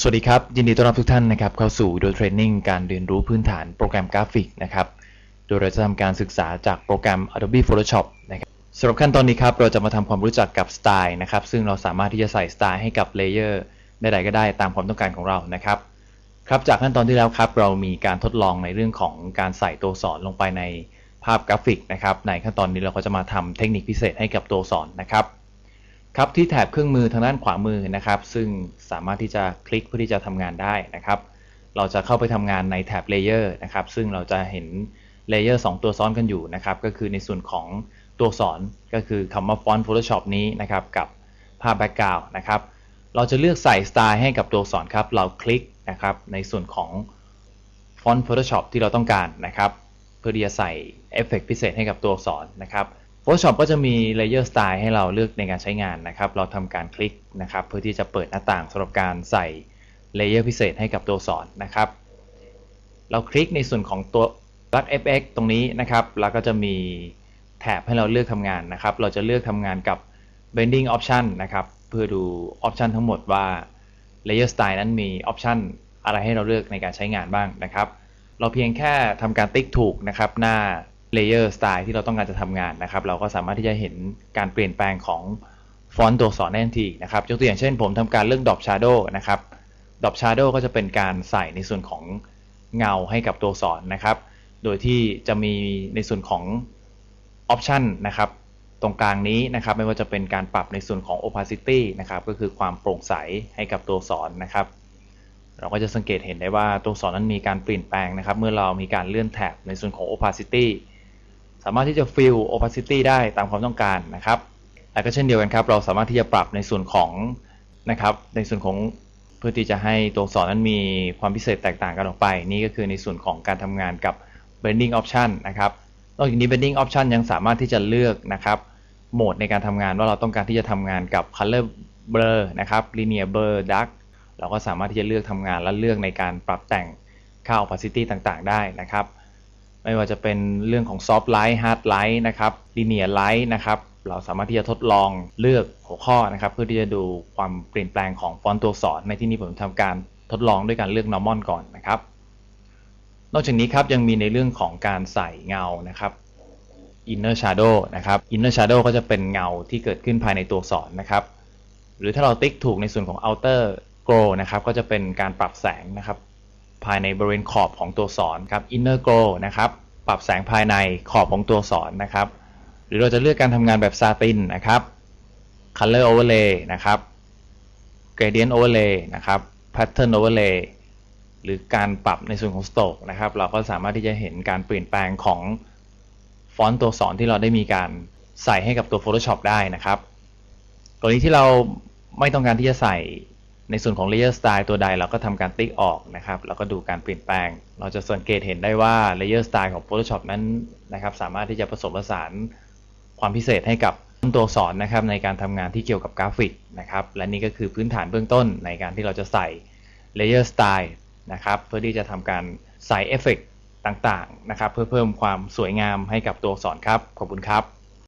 สวัสดีครับ ยินดีต้อนรับทุกท่านนะครับเข้าสู่ดีโอเทรนนิ่งการเรียนรู้พื้นฐานโปรแกรมกราฟิกนะครับ โดยเราจะทำการศึกษาจากโปรแกรม Adobe Photoshop นะครับสำหรับขั้นตอนนี้ครับ เราจะมาทำความรู้จักกับสไตล์นะครับ ซึ่งเราสามารถที่จะใส่สไตล์ให้กับเลเยอร์ใดๆก็ได้ตามความต้องการของเรานะครับ ครับจากขั้นตอนที่แล้วครับ เรามีการทดลองในเรื่องของการใส่ตัวสอนลงไปในภาพกราฟิกนะครับ ในขั้นตอนนี้เราก็จะมาทำเทคนิคพิเศษให้กับตัวสอนนะครับ ครับที่แถบเครื่องมือทางด้านขวามือนะครับ ซึ่งสามารถที่จะคลิกเพื่อที่จะทำงานได้นะครับ เราจะเข้าไปทำงานในแถบเลเยอร์นะครับ ซึ่งเราจะเห็นเลเยอร์2ตัวซ้อนกันอยู่นะครับ ก็คือในส่วนของตัวสอนก็คือคำว่า Font Photoshop นี้นะครับ กับภาพแบ็กกราวด์นะครับ เราจะเลือกใส่สไตล์ให้กับตัวสอนครับ เราคลิกนะครับในส่วนของ Font Photoshop ที่เราต้องการนะครับ เพื่อที่จะใส่เอฟเฟกต์พิเศษให้กับตัวสอักษรนะครับ Photoshop ก็จะมี Layer Style ให้เราเลือกในการใช้งานนะครับ เราทำการคลิกนะครับ เพื่อที่จะเปิดหน้าต่างสำหรับการใส่ Layer พิเศษให้กับตัวอักษรนะครับ เราคลิกในส่วนของตัว Plug FX ตรงนี้นะครับ แล้วก็จะมีแถบให้เราเลือกทำงานนะครับ เราจะเลือกทำงานกับ Bending Option นะครับ เพื่อดู Option ทั้งหมดว่า Layer Style นั้นมี Option อะไรให้เราเลือกในการใช้งานบ้างนะครับ เราเพียงแค่ทำการติ๊กถูกนะครับหน้า Layer Style ที่เราต้องการจะทำงานนะครับ เราก็สามารถที่จะเห็นการเปลี่ยนแปลงของฟอนต์ตัวอักษรได้ทันทีนะครับยกตัวอย่างเช่นผมทำการเลือก Drop Shadow นะครับ Drop Shadow ก็จะเป็นการใส่ในส่วนของเงาให้กับตัวอักษรนะครับ โดยที่จะมีในส่วนของ Option นะครับตรงกลางนี้นะครับไม่ว่าจะเป็นการปรับในส่วนของ opacity นะครับก็คือความโปร่งใสให้กับตัวอักษรนะครับ เราก็จะสังเกตเห็นได้ว่าตัวอักษรนั้นมีการเปลี่ยนแปลงนะครับ เมื่อเรามีการเลื่อนแถบในส่วนของ opacity สามารถที่จะ fill opacity ได้ตามความต้องการนะครับแต่ก็เช่นเดียวกันครับ เราสามารถที่จะปรับในส่วนของนะครับ ในส่วนของเพื่อที่จะให้ตัวอักษรนั้นมีความพิเศษแตกต่างกันออกไป นี่ก็คือในส่วนของการทำงานกับ blending option นะครับนอกจากนี้ blending option ยังสามารถที่จะเลือกนะครับโหมดในการทำงานว่าเราต้องการที่จะทำงานกับ color blur นะครับ linear blur dark เราก็สามารถที่จะเลือกทำงานและเลือกในการปรับแต่งค่า opacity ต่างๆ ได้นะครับ ไม่ว่าจะเป็นเรื่องของ soft light hard light นะครับ linear light นะครับเราสามารถที่จะทดลองเลือกหัวข้อนะครับ เพื่อที่จะดูความเปลี่ยนแปลงของฟอนต์ตัวอักษร ในที่นี้ผมทำการทดลองด้วยการเลือก normal ก่อนนะครับ นอกจากนี้ครับยังมีในเรื่องของการใส่เงานะครับ inner shadow นะครับ inner shadow ก็จะเป็นเงาที่เกิดขึ้นภายในตัวอักษรนะครับ หรือถ้าเราติ๊กถูกในส่วนของ outer glow นะครับ ก็จะเป็นการปรับแสงนะครับ ภายในบริเวณขอบของตัวสอักษรครับ inner glow นะครับปรับแสงภายในขอบของตัวสอักษรนะครับ หรือเราจะเลือกการทำงานแบบซาตินนะครับ color overlay นะครับ gradient overlay นะครับ pattern overlay หรือการปรับในส่วนของ stroke นะครับ เราก็สามารถที่จะเห็นการเปลี่ยนแปลงของฟอนต์ตัวสอักษรที่เราได้มีการใส่ให้กับตัว Photoshop ได้นะครับ กรณีที่เราไม่ต้องการที่จะใส่ ในส่วนของ Layer Style ตัวใดเราก็ทำการติ๊กออกนะครับแล้วก็ดูการเปลี่ยนแปลง เราจะสังเกตเห็นได้ว่า Layer Style ของ Photoshop นั้นนะครับสามารถที่จะผสมผสานความพิเศษให้กับตัวอักษรนะครับในการทำงานที่เกี่ยวกับกราฟิกนะครับและนี่ก็คือพื้นฐานเบื้องต้นในการที่เราจะใส่ Layer Style นะครับเพื่อที่จะทำการใส่เอฟเฟกต่างๆนะครับเพื่อเพิ่มความสวยงามให้กับตัวสอักษรครับขอบคุณครับ